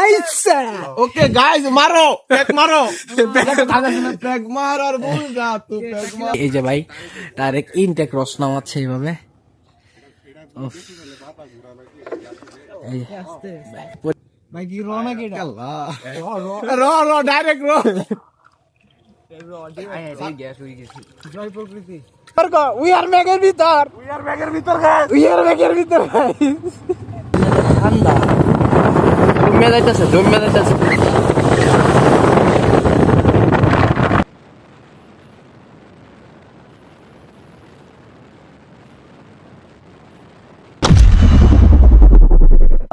আইসা okay guys মারো pack মারো প্যাক মার আর বল যা তুই প্যাক মার এই যে ভাই ডাইরেক্ট ইনটেক রস নামাচ্ছে এইভাবে। উফ। এই যে। ভাই কি রো না কি র র ডাইরেক্ট র। জয় প্রকৃতি। উই আর মেঘের ভিতর উই আর মেঘের ভিতর উই আর মেঘের ভিতর ঠান্ডা। যাইতেছে যাইতেছে।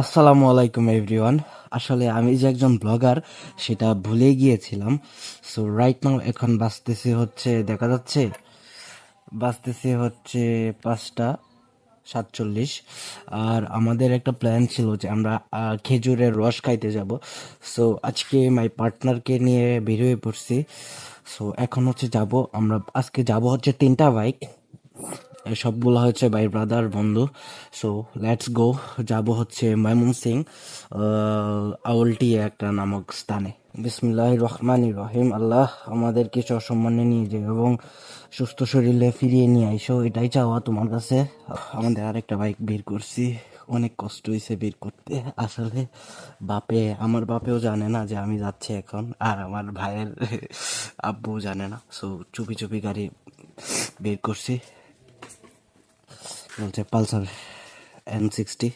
আসসালামু আলাইকুম এভরিওয়ান আসলে আমি যে একজন ব্লগার সেটা ভুলে গিয়েছিলাম। সো রাইট নাও এখন বাঁচতেছে হচ্ছে, দেখা যাচ্ছে? বাঁচতেছে হচ্ছে পাঁচটা। সাতচল্লিশ। আর আমাদের একটা প্ল্যান ছিল যে আমরা খেজুরের রস খাইতে যাব। সো আজকে মাই পার্টনারকে নিয়ে বেরিয়ে পড়ছি। সো এখন হচ্ছে যাব, আমরা আজকে যাব হচ্ছে তিনটা বাইক সবগুলো হচ্ছে বাই ব্রাদার বন্ধু। সো লেটস গো যাব হচ্ছে ময়মন সিং আউলটি একটা নামক স্থানে। বিসমিল্লাহ রহমান রহিম। আল্লাহ আমাদেরকে সসম্মানে নিয়ে যায় এবং সুস্থ শরীরে ফিরিয়ে নিয়ে আইসো, এটাই চাওয়া তোমার কাছে। আমাদের আরেকটা বাইক বের করছি, অনেক কষ্ট হয়েছে বের করতে। আসলে বাপে, আমার বাপেও জানে না যে আমি যাচ্ছি এখন, আর আমার ভাইয়ের আব্বু জানে না। সো চুপি চুপি গাড়ি বের করছি। বলছে, পালসার এন সিক্সটি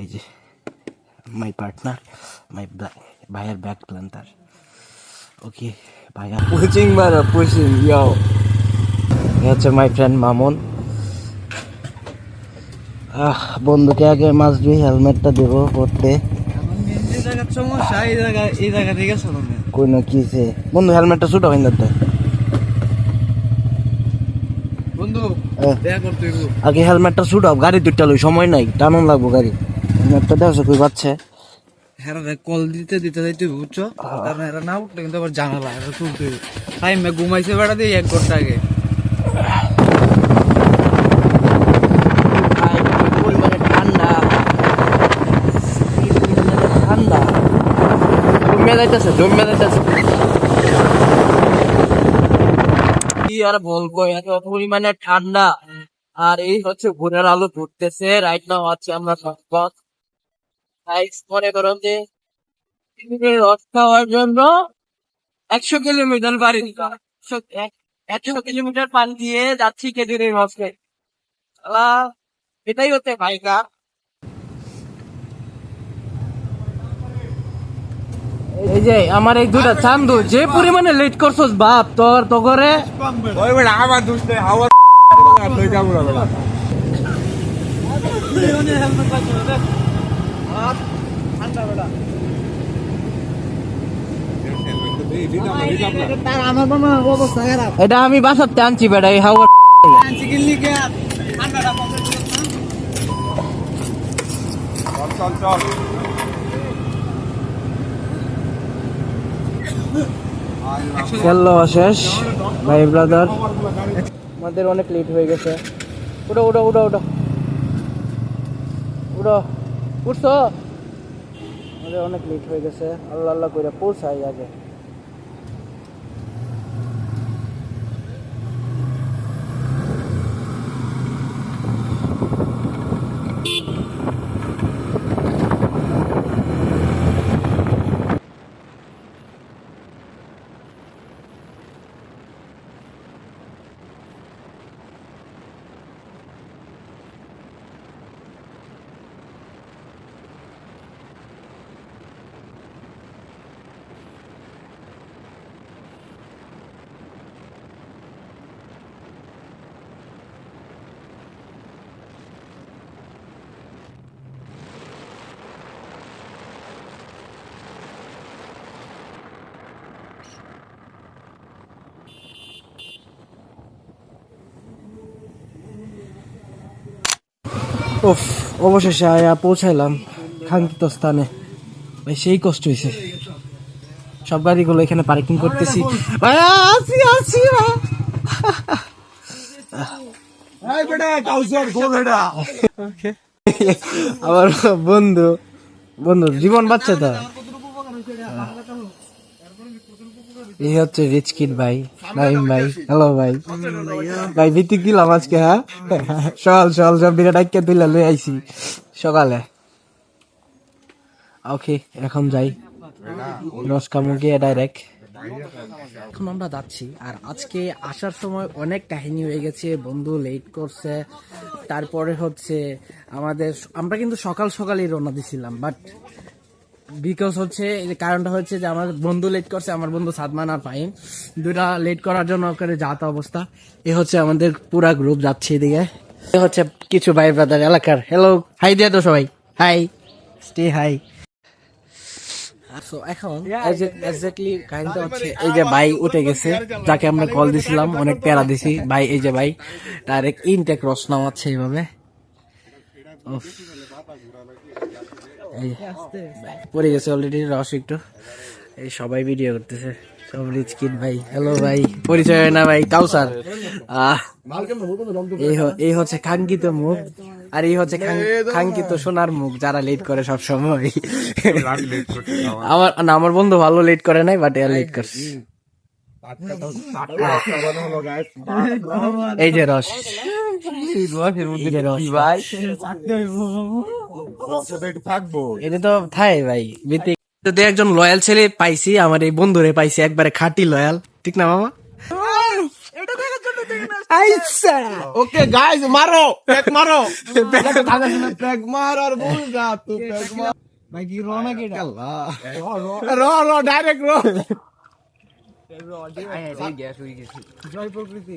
এই যে মাই পার্টনার মাই ভাইয়ের ব্যাক প্ল্যান্টার ওকে ভাইয়া পুচিং মারো পুচিং ইয়ো এ হচ্ছে মাই ফ্রেন্ড মামুন। আহ বন্ধুকে আগে মাছ দিয়ে হেলমেটটা দেবো পড়তে সমস্যা এই জায়গা এই জায়গা থেকে শোনো কই না কিছে বন্ধু হেলমেটটা ছুটো হইন দে বন্ধু এ, দেখা করতে হইব। আগে হেলমেটটা ছুটাও গাড়ি দুইটা লই সময় নাই টানুন লাগবো গাড়ি। হেলমেটটা দেখছ কই পাচ্ছে হ্যাঁ কল দিতে দিতে হইব, বুঝছ? কারণ এরা না উঠলে কিন্তু আবার জানালা এরা তুলতে টাইম ঘুমাইছে বেড়া দিয়ে এক ঘণ্টা আগে। যাইতেছে জমে যাইতেছে। কি আর বলব এত পরিমাণে ঠান্ডা। আর এই হচ্ছে ভোরের আলো ঘুরতেছে রাইট নাও আছে আমরা গাইস মনে করুন যে রস খাওয়ার জন্য একশো কিলোমিটার বাড়ি একশো কিলোমিটার পানি দিয়ে যাচ্ছি খেজুরের রস খেয়ে এটাই হচ্ছে ভাইকা এই যে আমার এই দুটা চান্দু যে পরিমাণে লেট করছস বাপ তোর তো করে আমার দুষ্ট হাওয়া লই যাব না বেড়া আমার মামা অবস্থা খারাপ এটা আমি বাসাতে আনছি বেটা, এই হাওয়া ভাই ব্রাদার আমাদের অনেক লেট হয়ে গেছে। উঠো উঠো উঠো উঠো। উঠো, উঠছো? আমাদের অনেক লেট হয়ে গেছে। আল্লাহ আল্লাহ করে পৌঁছাই আগে। উফ অবশেষে আয়া পৌঁছাইলাম কাঙ্ক্ষিত স্থানে। ভাই সেই কষ্ট হয়েছে সব গাড়িগুলো এখানে পার্কিং করতেছি। ভাই আসি আসি আমার বন্ধু বন্ধু জীবন বাচ্চা তো। এই হচ্ছে রিচ কিড ভাই, নাইম ভাই। হ্যালো ভাই। ভাই, ভিত্তিক দিলাম আজকে হ্যাঁ? সকাল সকাল সব বিরাট আইকে দিলে লই আইছি। সকালে। ওকে, এখন যাই। রসকা মুখে ডাইরেক্ট এখন আমরা যাচ্ছি, আর আজকে আসার সময় অনেক কাহিনী হয়ে গেছে, বন্ধু লেট করছে। তারপরে হচ্ছে আমাদের, আমরা কিন্তু সকাল সকালই রওনা দিছিলাম বাট বিকজ হচ্ছে কারণটা হচ্ছে যে আমার বন্ধু লেট করছে আমার বন্ধু সাদমান আর ফাহিম। দুটা লেট করার জন্য করে যাতা অবস্থা। এ হচ্ছে আমাদের পুরা গ্রুপ যাচ্ছে এদিকে। এ হচ্ছে কিছু ভাই ব্রাদার এলাকার। হ্যালো হাই দিয়ে তো সবাই। হাই স্টে হাই সো এখন এক্স্যাক্টলি কাহিনীটা হচ্ছে এই যে ভাই উঠে গেছে। যাকে আমরা কল দিছিলাম অনেক প্যারা দিছি। ভাই এই যে ভাই ডাইরেক্ট ইনটেক রস নামাচ্ছে এইভাবে। পড়ে গেছে অলরেডি রস একটু। এই সবাই ভিডিও করতেছে। সব রিচ কিড ভাই। হ্যালো ভাই। পরিচয় হয় না ভাই কাউসার। আহ এই হচ্ছে কাঙ্ক্ষিত মুখ। আর এই হচ্ছে কাঙ্ক্ষিত সোনার মুখ যারা লেট করে সব সময়। আমার না আমার বন্ধু ভালো লেট করে নাই বাট এর লেট করছে। এই যে রস এই এটা তো থাই ভাই যদি একজন লয়াল ছেলে পাইছি আমার এই বন্ধুরে পাইছি একবারে খাঁটি লয়াল ঠিক না মামা? আইসা। ওকে গাইস মারো প্যাক মারো। প্যাক মার আর বল যা তো প্যাক মার ভাই কি রো নাকি এটা? র র ডাইরেক্ট র। জয় প্রকৃতি।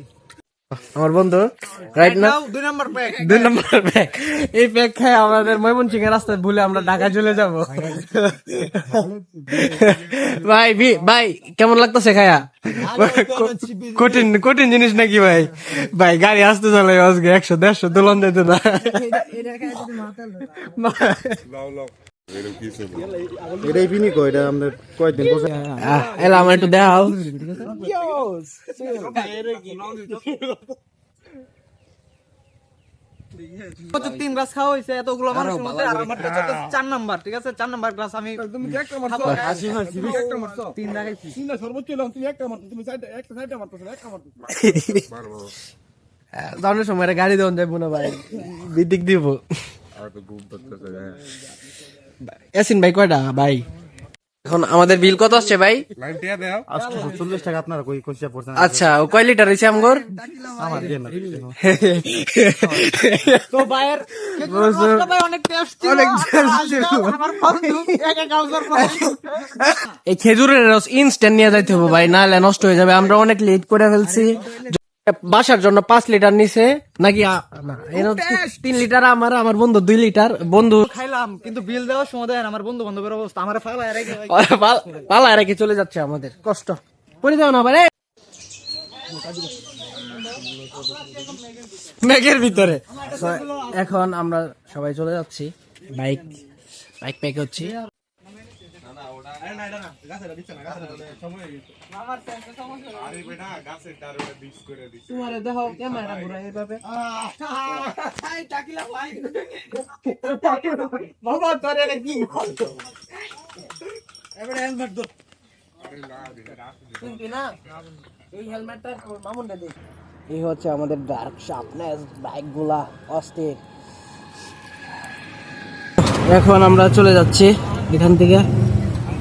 আমার বন্ধু রাইট না দুই নাম্বার প্যাক দুই নম্বর প্যাক এই প্যাক খায় আমাদের ময়মনসিংহ রাস্তায় ভুলে আমরা ঢাকা চলে যাব। ভাই ভি- ভাই কেমন লাগতেছে খায়া? কঠিন কঠিন জিনিস নাকি ভাই? ভাই গাড়ি আসতে চলে আজকে একশো দেড়শো দোলন যেত না। এটাই বিনি কো এটা আমাদের কয়দিন বসে এলা আমার একটু দেখাও। তিন গ্লাস খাওয়া হয়েছে এতগুলো মানুষের মধ্যে আর আমারটা চার নাম্বার ঠিক আছে? চার নাম্বার গ্লাস আমি তুমি একটা মারছো? একটা মারছো? তিন লাগাইছি তিনটা সর্বোচ্চ তুমি একটা মারতো তুমি সাইডে একটা সাইডে একটা যাওয়ার সময় গাড়ি দেওয়া যাব না ভাই। বিদিক দিব। এসিন ভাই কয়টা? ভাই। এখন আমাদের বিল কত আসছে ভাই? চল্লিশ টাকা আপনারা কই কইসা পড়ছেন আচ্ছা ও কয় লিটার হয়েছে আমগর? এই খেজুরের রস ইনস্ট্যান্ট নিয়ে যাইতে হবে ভাই নাহলে নষ্ট হয়ে যাবে। আমরা অনেক লেট করে ফেলছি। বাসার জন্য পাঁচ লিটার নিছে নাকি আ- না, এর তিন লিটার আমার আমার বন্ধু দুই লিটার বন্ধু খাইলাম কিন্তু বিল দেওয়ার সময় দেন আমার বন্ধু বান্ধবের অবস্থা আমার ফালা পাল- পালায় রেখে চলে যাচ্ছে আমাদের কষ্ট। পড়ে যাও না ভাই মেঘের ভিতরে। এখন আমরা সবাই চলে যাচ্ছি বাইক বাইক প্যাক হচ্ছি তোমার দেখো ক্যামেরা ঘুরাই এভাবে বাবা তোরে কি এবারে হেলমেট ধর। এই হেলমেটটা মামুন দে। এই হচ্ছে আমাদের ডার্ক শার্পনেস বাইকগুলা অস্থির। এখন আমরা চলে যাচ্ছি এখান থেকে।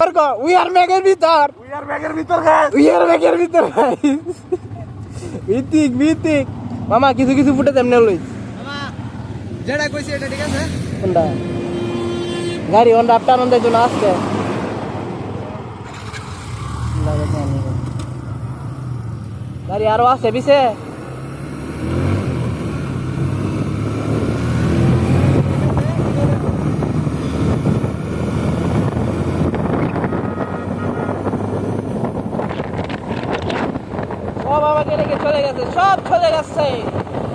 We are মেঘের ভিতর। উই আর ব্যাগের ভিতর গাইস We are মেঘের ভিতর ভিতিক ভিতিক মামা কিছু কিছু ফুটে তেমনি লই যেটা কইছি এটা ঠিক আছে? কোনটা? গাড়ি হন্ডা আপটা আনন্দের জন্য আসছে। গাড়ি আরও আছে পিছে। job, colega 100!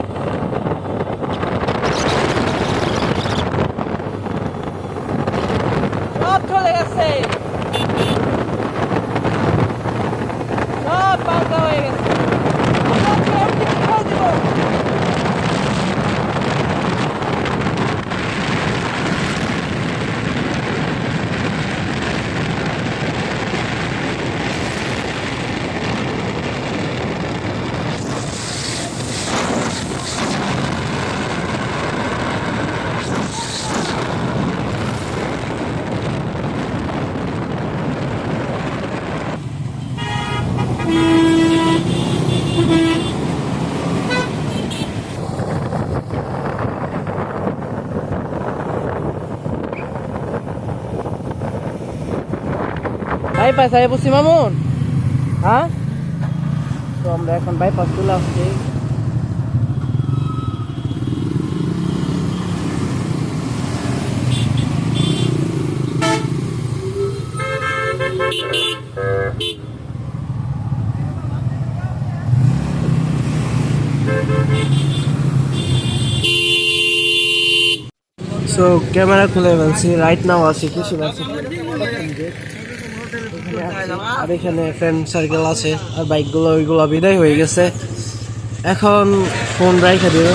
বাইপাস আয় বসি, মামুন। হ্যাঁ? তো আমরা এখন বাইপাস চলে আসছি। সো ক্যামেরা খুলে ফেলছি। রাইট নাও আছি খুশি আছি আর এখানে ফ্রেন্ড সার্কেল আছে, আর বাইকগুলো ওইগুলো বিদায় হয়ে গেছে। এখন ফোন রাইখা দিল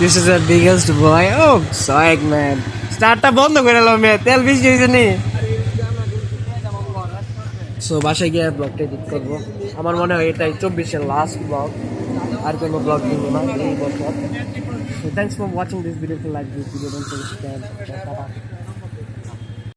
this is the biggest boy ও সয়েক ম্যান স্টার্টটা বন্ধ করে তেল বেশি হয়েছে নি। সো বাসায় গিয়ে ব্লগটা এডিট করব। আমার মনে হয় এটাই চব্বিশের লাস্ট ব্লগ আর কোনো ব্লগ দিব না এই বছর। So.